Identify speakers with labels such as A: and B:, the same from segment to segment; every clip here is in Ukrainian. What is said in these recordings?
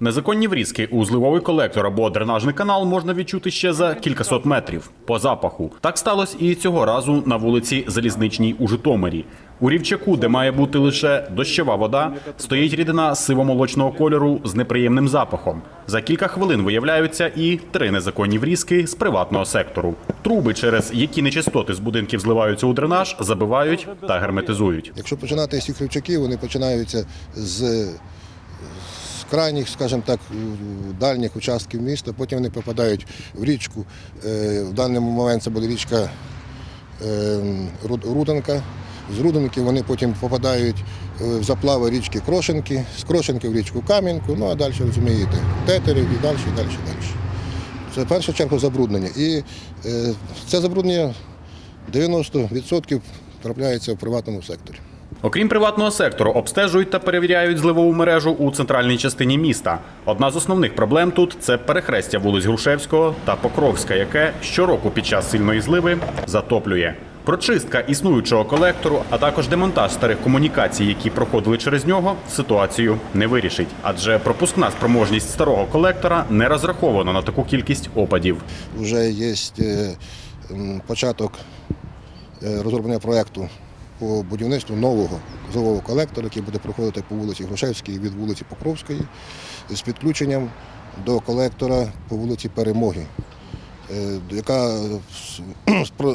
A: Незаконні врізки у зливовий колектор або дренажний канал можна відчути ще за кількасот метрів по запаху. Так сталося і цього разу на вулиці Залізничній у Житомирі. У рівчаку, де має бути лише дощова вода, стоїть рідина сивомолочного кольору з неприємним запахом. За кілька хвилин виявляються і три незаконні врізки з приватного сектору. Труби, через які нечистоти з будинків зливаються у дренаж, забивають та герметизують.
B: Якщо починати з цих рівчаків, вони починаються з, крайніх, скажімо так, дальніх участків міста, потім вони попадають в річку. Е, В даний момент це буде річка е, Руденка. З Руденки вони потім попадають е, в заплави річки Крошенки, з Крошенки в річку Кам'янку, ну а далі розумієте, тетерів і далі, і далі, і далі. Це в першу чергу забруднення. І е, це забруднення 90% трапляється в приватному секторі.
A: Окрім приватного сектору, обстежують та перевіряють зливову мережу у центральній частині міста. Одна з основних проблем тут це перехрестя вулиць Грушевського та Покровська, яке щороку під час сильної зливи затоплює. Прочистка існуючого колектору, а також демонтаж старих комунікацій, які проходили через нього, ситуацію не вирішить, адже пропускна спроможність старого колектора не розрахована на таку кількість опадів.
B: Вже є е, початок е, розроблення проєкту по будівництву нового зливового колектора, який буде проходити по вулиці Грушевській від вулиці Покровської з підключенням до колектора по вулиці Перемоги. е, Яка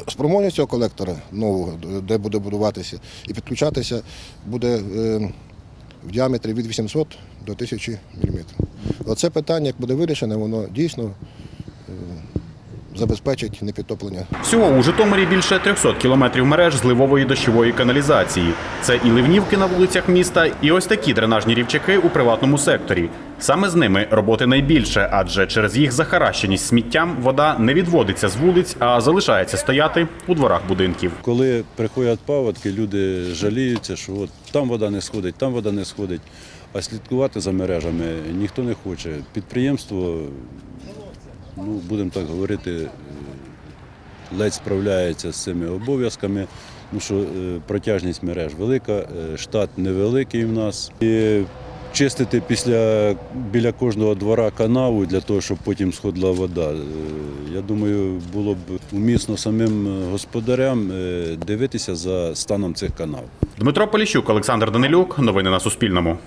B: спроможність цього колектора нового, де буде будуватися і підключатися, буде е, в діаметрі від 800 до 1000 мм. Оце питання, як буде вирішене, воно дійсно забезпечить непідтоплення.
A: Всього у Житомирі більше 300 кілометрів мереж зливової дощової каналізації. Це і ливнівки на вулицях міста, і ось такі дренажні рівчаки у приватному секторі. Саме з ними роботи найбільше, адже через їх захаращеність сміттям вода не відводиться з вулиць, а залишається стояти у дворах будинків.
C: Коли приходять паводки, люди жаліються, що от там вода не сходить, там вода не сходить. А слідкувати за мережами ніхто не хоче. Підприємство, ну, будемо так говорити, е, ледь справляється з цими обов'язками, тому що е, протяжність мереж велика, е, штат невеликий в нас. І чистити після біля кожного двора канаву для того, щоб потім сходила вода. Я думаю, було б умісно самим господарям дивитися за станом цих канав.
A: Дмитро Поліщук, Олександр Данилюк. Новини на Суспільному.